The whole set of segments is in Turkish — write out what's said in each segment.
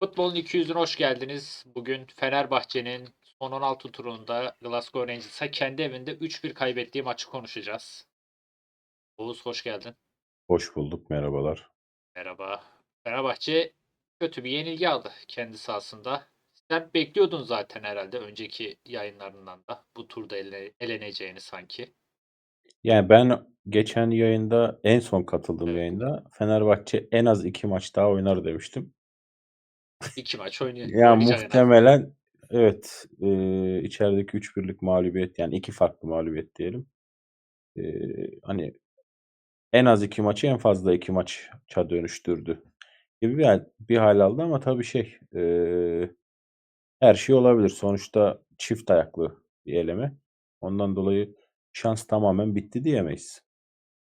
Futbolun 200'üne hoş geldiniz. Bugün Fenerbahçe'nin son 16 turunda Glasgow Rangers'a kendi evinde 3-1 kaybettiği maçı konuşacağız. Oğuz hoş geldin. Hoş bulduk, merhabalar. Merhaba. Fenerbahçe kötü bir yenilgi aldı kendi sahasında. Sen bekliyordun zaten herhalde önceki yayınlarından da bu turda ele- eleneceğini sanki. Yani ben geçen yayında, en son katıldığım Evet. yayında Fenerbahçe en az 2 maç daha oynar demiştim. İki maç oynuyor. Ya az. muhtemelen evet, eee, içerideki 3-1'lik mağlubiyet yani 2 farklı mağlubiyet diyelim. Eee, hani en az 2 maçı en fazla 2 maça dönüştürdü gibi bir bir hâl aldı ama tabii şey, eee, her şey olabilir. Sonuçta çift ayaklı bir eleme. Ondan dolayı şans tamamen bitti diyemeyiz.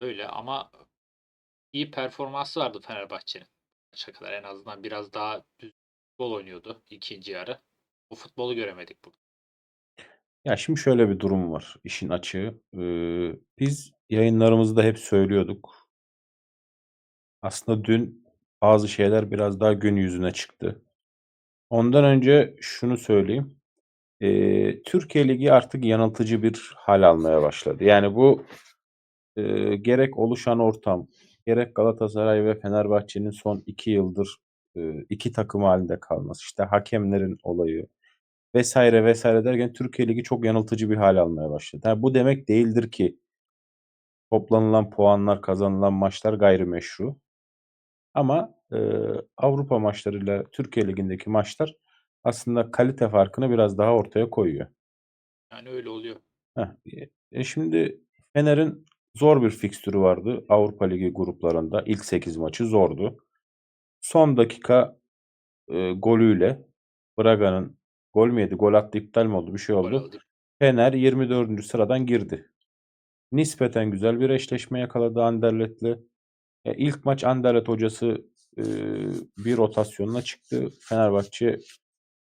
Öyle ama iyi performansı vardı Fenerbahçe'nin. Maça kadar en azından biraz daha düz futbol oynuyordu ikinci yarı. Bu futbolu göremedik bugün. Ya, şimdi şöyle bir durum var işin açığı. Eee, biz yayınlarımızda hep söylüyorduk. Aslında dün bazı şeyler biraz daha gün yüzüne çıktı. Ondan önce şunu söyleyeyim. Eee, Türkiye Ligi artık yanıltıcı bir hâl almaya başladı. Yani bu, eee, gerek oluşan ortam, gerek Galatasaray ve Fenerbahçe'nin son 2 yıldır, eee, 2 takım hâlinde kalması, işte hakemlerin olayı vs. vs. derken Türkiye Ligi çok yanıltıcı bir hâl almaya başladı. Ha, bu demek değildir ki toplanılan puanlar, kazanılan maçlar gayrimeşru. Ama, eee, Avrupa maçlarıyla Türkiye Ligi'ndeki maçlar aslında kalite farkını biraz daha ortaya koyuyor. Yani öyle oluyor. Heh, eee, e, şimdi Fener'in zor bir fikstürü vardı Avrupa Ligi gruplarında. İlk 8 maçı zordu. Son dakika, eee, golüyle Braga'nın gol mü yedi, gol attı, iptal mi oldu, bir şey oldu. Fener 24. sıradan girdi. Nispeten güzel bir eşleşme yakaladı Anderlet'le. E, ilk maç Anderlet hocası, eee, bir rotasyonla çıktı. Fenerbahçe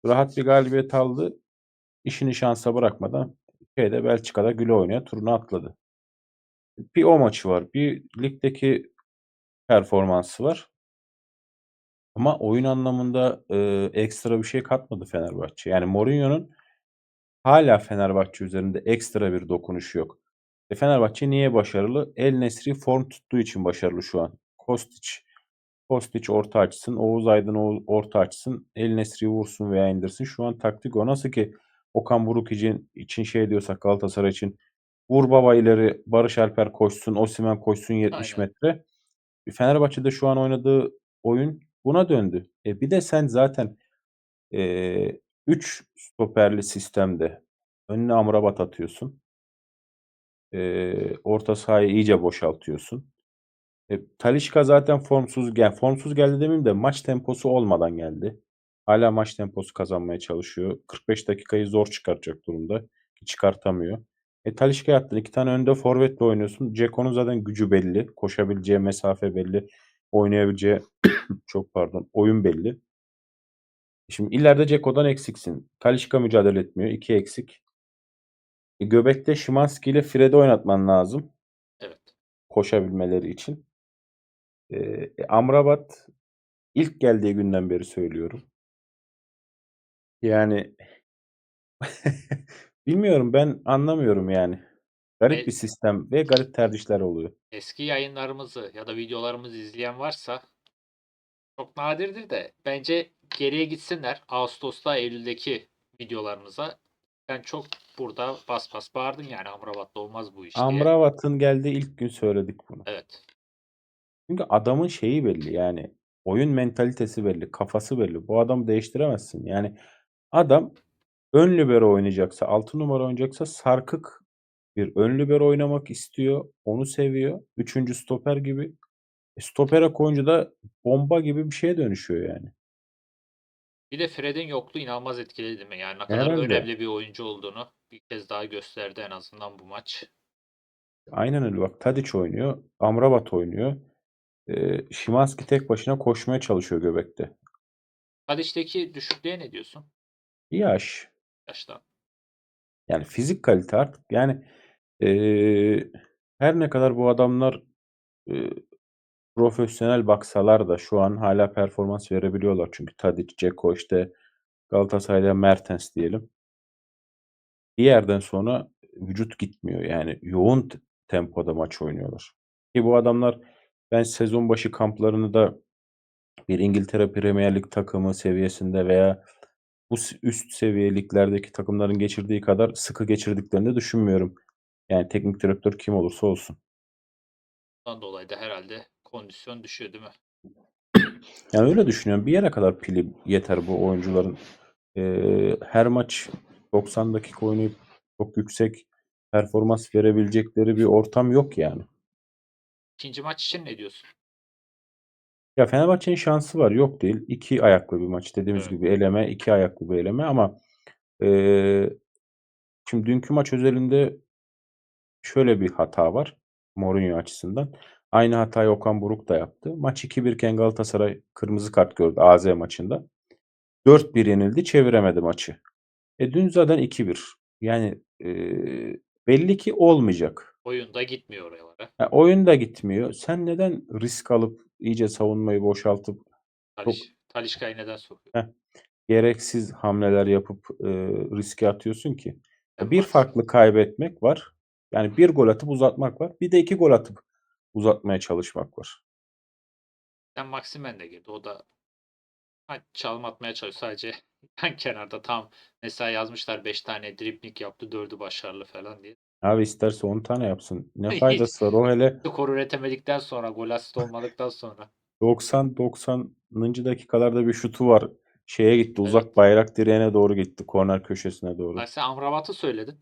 rahat bir galibiyet aldı. İşini şansa bırakmadan şeyde Belçika'da güle oynaya turunu atladı. Bir o maçı var. Bir ligdeki performansı var. Ama oyun anlamında, eee, ekstra bir şey katmadı Fenerbahçe. Yani Mourinho'nun hâlâ Fenerbahçe üzerinde ekstra bir dokunuşu yok. E, Fenerbahçe niye başarılı? El Nesri form tuttuğu için başarılı şu an. Kostić Kostić orta açsın, Oğuz Aydın orta açsın, El Nesri'yi vursun veya indirsin. Şu an taktik o. Nasıl ki Okan Buruk için için şey diyorsak Galatasaray için vur baba ileri, Barış Alper koşsun, Osimhen koşsun 70 Aynen. metre. E, Fenerbahçe'de şu an oynadığı oyun buna döndü. E, bir de sen zaten, eee, 3 stoperli sistemde önüne Amrabat atıyorsun. Eee, orta sahayı iyice boşaltıyorsun. E, Talisca zaten formsuz gel formsuz geldi demeyeyim de maç temposu olmadan geldi. Hâlâ maç temposu kazanmaya çalışıyor. 45 dakikayı zor çıkartacak durumda. Çıkartamıyor. E, Talisca'yı attın. 2 tane önde forvetle oynuyorsun. Dzeko'nun zaten gücü belli. Koşabileceği mesafe belli. Oynayabileceği çok pardon, oyun belli. E, Şimdi ileride Dzeko'dan eksiksin. Talisca mücadele etmiyor. 2 eksik. E, göbekte Szymański ile Fred'i oynatman lazım. Evet. Koşabilmeleri için. Eee, e, Amrabat ilk geldiği günden beri söylüyorum. Yani bilmiyorum ben anlamıyorum yani. Garip bir E sistem ve garip tercihler oluyor. eski yayınlarımızı ya da videolarımızı izleyen varsa çok nadirdir de bence geriye gitsinler. Ağustos'ta, Eylül'deki videolarımıza. Ben çok burada bas bas bağırdım yani Amrabat'la olmaz bu iş diye. Amrabat'ın geldiği ilk gün söyledik bunu. Evet. Çünkü adamın şeyi belli yani oyun mentalitesi belli, kafası belli. Bu adamı değiştiremezsin. Yani adam ön libero oynayacaksa, 6 numara oynayacaksa sarkık bir ön libero oynamak istiyor. Onu seviyor. 3. stoper gibi. E, stopere koyunca da bomba gibi bir şeye dönüşüyor yani. Bir de Fred'in yokluğu inanılmaz etkiledi mi? Yani ne kadar Herhâlde. önemli bir oyuncu olduğunu bir kez daha gösterdi en azından bu maç. Aynen öyle bak Tadic oynuyor, Amrabat oynuyor. Eee, Szymański tek başına koşmaya çalışıyor göbekte. Tadic'teki düşüklüğe ne diyorsun? Yaş. Yaştan. Yani fizik kalite artık yani, eee, her ne kadar bu adamlar, eee, profesyonel baksalar da şu an hâlâ performans verebiliyorlar. Çünkü Tadic, Dzeko, işte, Galatasaray'da Mertens diyelim. Bir yerden sonra vücut gitmiyor. Yani yoğun t tempoda maç oynuyorlar. Ki bu adamlar ben sezon başı kamplarını da bir İngiltere Premier Lig takımı seviyesinde veya bu üst seviye liglerdeki takımların geçirdiği kadar sıkı geçirdiklerini de düşünmüyorum. Yani teknik direktör kim olursa olsun. Bundan dolayı da herhâlde kondisyon düşüyor, değil mi? Yani öyle düşünüyorum. Bir yere kadar pili yeter bu oyuncuların. Eee, her maç 90 dakika oynayıp çok yüksek performans verebilecekleri bir ortam yok yani. 2'nci maç için ne diyorsun? Ya, Fenerbahçe'nin şansı var, yok değil. 2 ayaklı bir maç. Dediğimiz Evet. gibi eleme, 2 ayaklı bir eleme ama, eee, şimdi dünkü maç özelinde şöyle bir hata var Mourinho açısından. Aynı hatayı Okan Buruk da yaptı. Maç 2-1 iken Galatasaray kırmızı kart gördü AZ maçında. 4-1 yenildi, çeviremedi maçı. E, dün zaten 2-1. Yani, eee, belli ki olmayacak. Oyun da gitmiyor oralara. E, oyun da gitmiyor. Sen neden risk alıp iyice savunmayı boşaltıp çok Taliş Talisca'yı neden sokuyor? Heh, gereksiz hamleler yapıp, eee, riske atıyorsun ki? Sen E, bir farklı kaybetmek var. Yani 1 gol atıp uzatmak var. Bir de 2 gol atıp uzatmaya çalışmak var. Sen Maximen de girdi. O da çalım atmaya çalışıyor sadece yan kenarda tam mesela yazmışlar 5 tane dribbling yaptı 4'ü başarılı falan diye. Abi isterse 10 tane yapsın. Ne faydası var? O hele skor üretemedikten sonra, gol asist olmadıktan sonra. 90 90'ıncı dakikalarda bir şutu var. Şeye gitti, uzak Evet. bayrak direğine doğru gitti. Korner köşesine doğru. Bak sen Amrabat'ı söyledin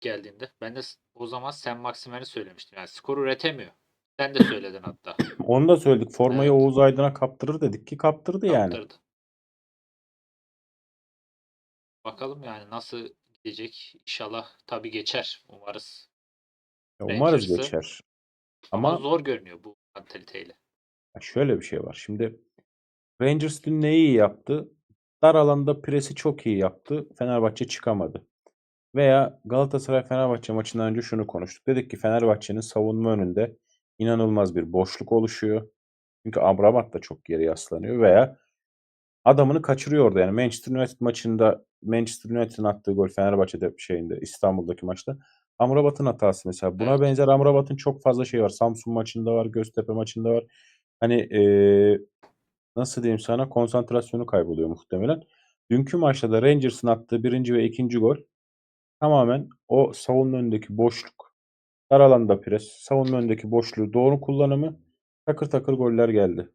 geldiğinde. Ben de o zaman Sen Maximen'i söylemiştim. Yani skor üretemiyor. Sen de söyledin hatta. Onu da söyledik. Formayı Evet. Oğuz Aydın'a kaptırır dedik ki kaptırdı yani. Kaptırdı. Bakalım yani nasıl gidecek? İnşallah tabii geçer. Umarız. Ya umarız Rangers'ı geçer. ama Ama zor görünüyor bu mantaliteyle. ya şöyle bir şey var. Şimdi Rangers dün neyi iyi yaptı? Dar alanda presi çok iyi yaptı. Fenerbahçe çıkamadı. Veya Galatasaray-Fenerbahçe maçından önce şunu konuştuk. Dedik ki Fenerbahçe'nin savunma önünde inanılmaz bir boşluk oluşuyor. Çünkü Amrabat da çok geri yaslanıyor veya adamını kaçırıyor orada. Yani Manchester United maçında Manchester United'ın attığı gol Fenerbahçe'de şeyinde İstanbul'daki maçta Amrabat'ın hatası mesela. Buna Evet. benzer Amrabat'ın çok fazla şeyi var. Samsun maçında var, Göztepe maçında var. Hani, eee, nasıl diyeyim sana, konsantrasyonu kayboluyor muhtemelen. Dünkü maçta da Rangers'ın attığı 1. ve 2. gol tamamen o savunma önündeki boşluk, dar alanda pres, savunma önündeki boşluğu doğru kullanımı, takır takır goller geldi.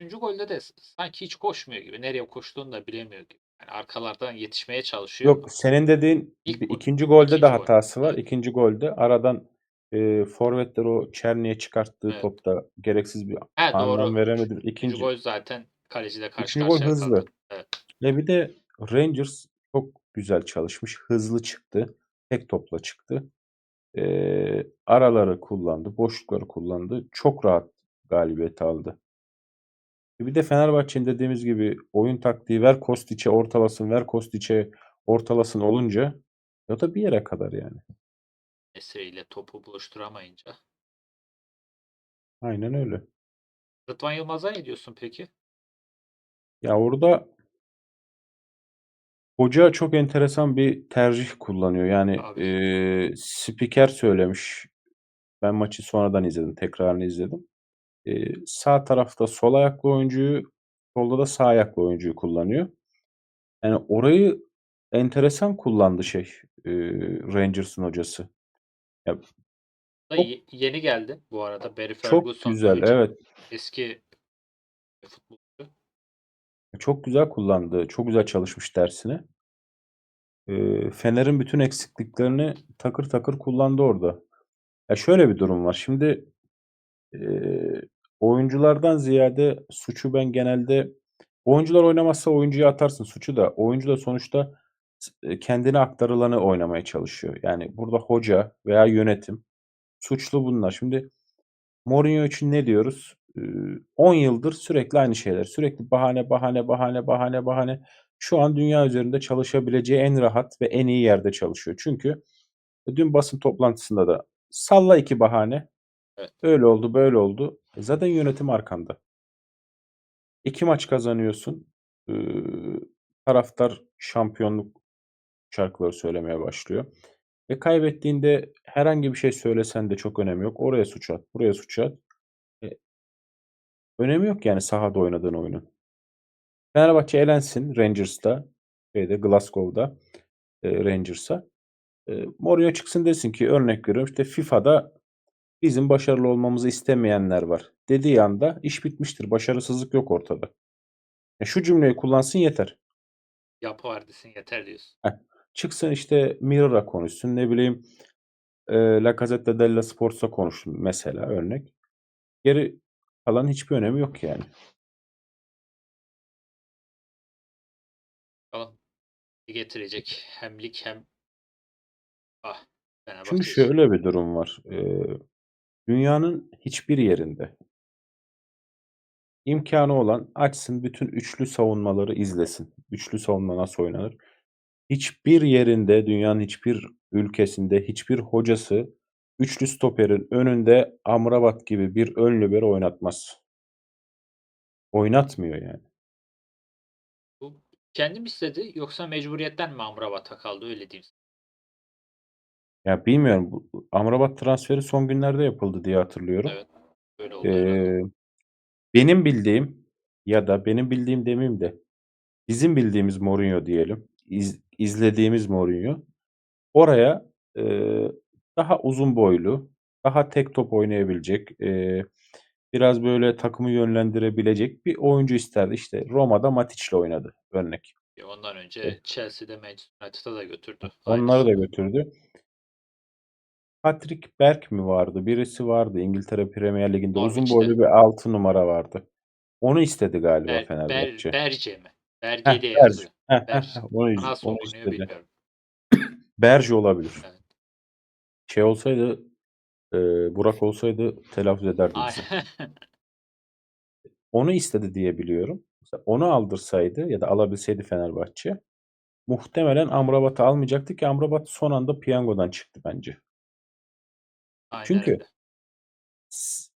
3. golde de sanki hiç koşmuyor gibi. Nereye koştuğunu da bilemiyor gibi. Yani arkalardan yetişmeye çalışıyor. Yok, senin dediğin İlk bu 2. golde 2. de gol. hatası var. 2. golde aradan, eee, forvetler o Çerni'ye çıkarttığı Evet. topta gereksiz bir He, anlam doğru. veremedi. 3. 2. gol zaten kaleciyle karşı 3. gol karşıya hızlı. kaldı. Evet. Ve bir de Rangers çok güzel çalışmış. Hızlı çıktı. Tek topla çıktı. Eee, araları kullandı, boşlukları kullandı. Çok rahat galibiyeti aldı. E, bir de Fenerbahçe'nin dediğimiz gibi oyun taktiği ver Kostic'e ortalasın, ver Kostic'e ortalasın olunca o da bir yere kadar yani. Nesri ile topu buluşturamayınca. Aynen öyle. Rıdvan Yılmaz'a ne diyorsun peki? Ya orada hoca çok enteresan bir tercih kullanıyor. Yani, Abi. eee, spiker söylemiş. Ben maçı sonradan izledim, tekrarını izledim. Sağ tarafta sol ayaklı oyuncuyu, solda da sağ ayaklı oyuncuyu kullanıyor. Yani orayı enteresan kullandı şey, eee, Rangers'ın hocası. Ya çok ye yeni geldi bu arada. Barry Çok Ferguson güzel, önceki evet. eski futbolcu. Çok güzel kullandı. Çok güzel çalışmış dersini. Eee, Fener'in bütün eksikliklerini takır takır kullandı orada. Ya şöyle bir durum var. Şimdi, oyunculardan ziyade suçu ben genelde oyuncular oynamazsa oyuncuya atarsın suçu da oyuncu da sonuçta eee, kendine aktarılanı oynamaya çalışıyor. Yani burada hoca veya yönetim suçlu bunlar. Şimdi Mourinho için ne diyoruz? Eee, 10 yıldır sürekli aynı şeyler. Sürekli bahane, bahane, bahane, bahane, bahane. Şu an dünya üzerinde çalışabileceği en rahat ve en iyi yerde çalışıyor. Çünkü dün basın toplantısında da salla 2 bahane. Öyle oldu, böyle oldu. E, zaten yönetim arkanda. 2 maç kazanıyorsun. Iıı, taraftar şampiyonluk şarkıları söylemeye başlıyor. E, kaybettiğinde herhangi bir şey söylesen de çok önemi yok. Oraya suç at, buraya suç at. E önemi yok yani sahada oynadığın oyunun. Fenerbahçe elensin Rangers'ta, şeyde Glasgow'da, eee, Rangers'a. Eee, Mourinho çıksın desin ki örnek veriyorum işte FIFA'da bizim başarılı olmamızı istemeyenler var dediği anda iş bitmiştir. Başarısızlık yok ortada. E, şu cümleyi kullansın yeter. Yapı var desin yeter diyorsun. Heh. Çıksın işte Mirror'a konuşsun. Ne bileyim, eee, La Gazzetta dello Sport'a konuşsun mesela örnek. Geri kalan hiçbir önemi yok yani. Ne getirecek hem lig hem ah Fenerbahçe Çünkü için. şöyle bir durum var. Eee, dünyanın hiçbir yerinde imkânı olan açsın bütün üçlü savunmaları izlesin. Üçlü savunma nasıl oynanır? Hiçbir yerinde, dünyanın hiçbir ülkesinde hiçbir hocası üçlü stoperin önünde Amrabat gibi bir ön libero oynatmaz. Oynatmıyor yani. Bu kendi mi istedi yoksa mecburiyetten mi Amrabat'a kaldı öyle diyeyim. Ya bilmiyorum bu bu Amrabat transferi son günlerde yapıldı diye hatırlıyorum. Evet. Öyle oldu herhâlde. Eee, benim bildiğim ya da benim bildiğim demeyeyim de bizim bildiğimiz Mourinho diyelim, iz izlediğimiz Mourinho oraya, eee, daha uzun boylu, daha tek top oynayabilecek, eee, biraz böyle takımı yönlendirebilecek bir oyuncu isterdi. İşte Roma'da Matic'le oynadı örnek. Ondan önce Chelsea'de Manchester United'a da götürdü. Onları da Aynısı. götürdü. Patrick Berg mi vardı? Birisi vardı İngiltere Premier Ligi'nde uzun Norwich'te. boylu bir 6 numara vardı. Onu istedi galiba Ber Ber Fenerbahçe. Berce mi? Heh, Berge diye Berge. yazıyor. Heh, heh, Berge. heh. Onu iz Nasıl onu okunuyor istedi. bilmiyorum. Berge olabilir. Evet. Şey olsaydı, eee, Burak olsaydı telaffuz ederdi Ay bize. Onu istedi diye biliyorum. Mesela onu aldırsaydı ya da alabilseydi Fenerbahçe muhtemelen Amrabat'ı almayacaktı ki Amrabat son anda piyangodan çıktı bence. Aynen Çünkü öyle. s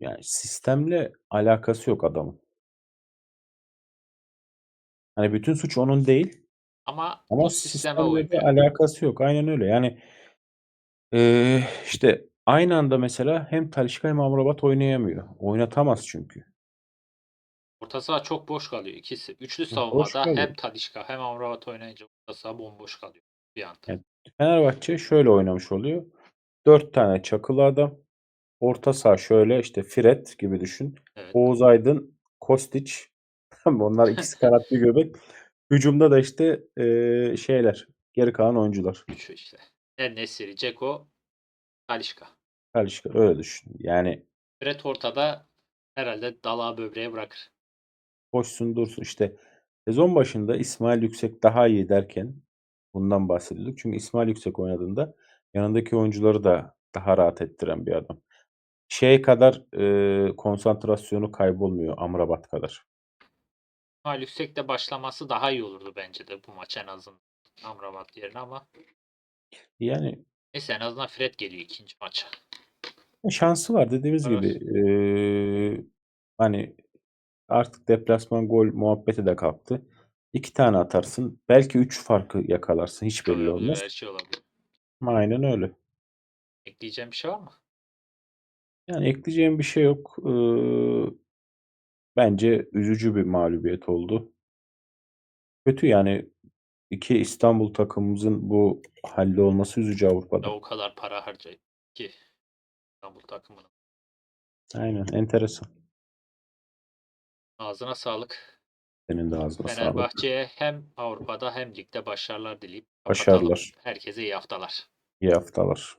yani sistemle alakası yok adamın. Hani bütün suç onun değil Ama ama bu sisteme sistemle de uymuyor. alakası yok. Aynen öyle. Yani, eee, işte aynı anda mesela hem Talisca hem Amrabat oynayamıyor. Oynatamaz çünkü. Orta saha çok boş kalıyor ikisi. Üçlü Boş savunmada kalıyor. hem Talisca hem Amrabat oynayınca orta saha bomboş kalıyor bir anda. Yani Fenerbahçe şöyle oynamış oluyor. 4 tane çakılı adam. Orta saha şöyle işte Fred gibi düşün. Evet. Oğuz Aydın, mı? Onlar ikisi kanat bir göbek. Hücumda da işte, eee, şeyler geri kalan oyuncular. Üçü işte. En-Nesyri, Dzeko, Talisca. Talisca öyle düşün. Yani Fred ortada herhâlde dalağı böbreğe bırakır. Koşsun dursun. İşte sezon başında İsmail Yüksek daha iyi derken bundan bahsediyorduk. Çünkü İsmail Yüksek oynadığında yanındaki oyuncuları da daha rahat ettiren bir adam. Şey kadar, eee, konsantrasyonu kaybolmuyor Amrabat kadar. İsmail Yüksek'le başlaması daha iyi olurdu bence de bu maç en azından Amrabat yerine ama Yani neyse en azından Fred geliyor 2. maça. E, şansı var dediğimiz Evet. gibi. Eee, hani artık deplasman gol muhabbeti de kalktı. 2 tane atarsın. Belki 3 farkı yakalarsın. Hiç belli olmaz. her şey olabilir. Aynen öyle. Ekleyeceğin bir şey var mı? Yani ekleyeceğim bir şey yok. Iıı, bence üzücü bir mağlubiyet oldu. Kötü yani 2 İstanbul takımımızın bu hâlde olması üzücü Avrupa'da. o kadar para harcayıp ki İstanbul takımının. Aynen, enteresan. Ağzına sağlık. Senin de ağzına sağlık. Fenerbahçe'ye hem Avrupa'da hem ligde başarılar dileyip kapatalım. Başarılar. Herkese iyi haftalar. İyi haftalar.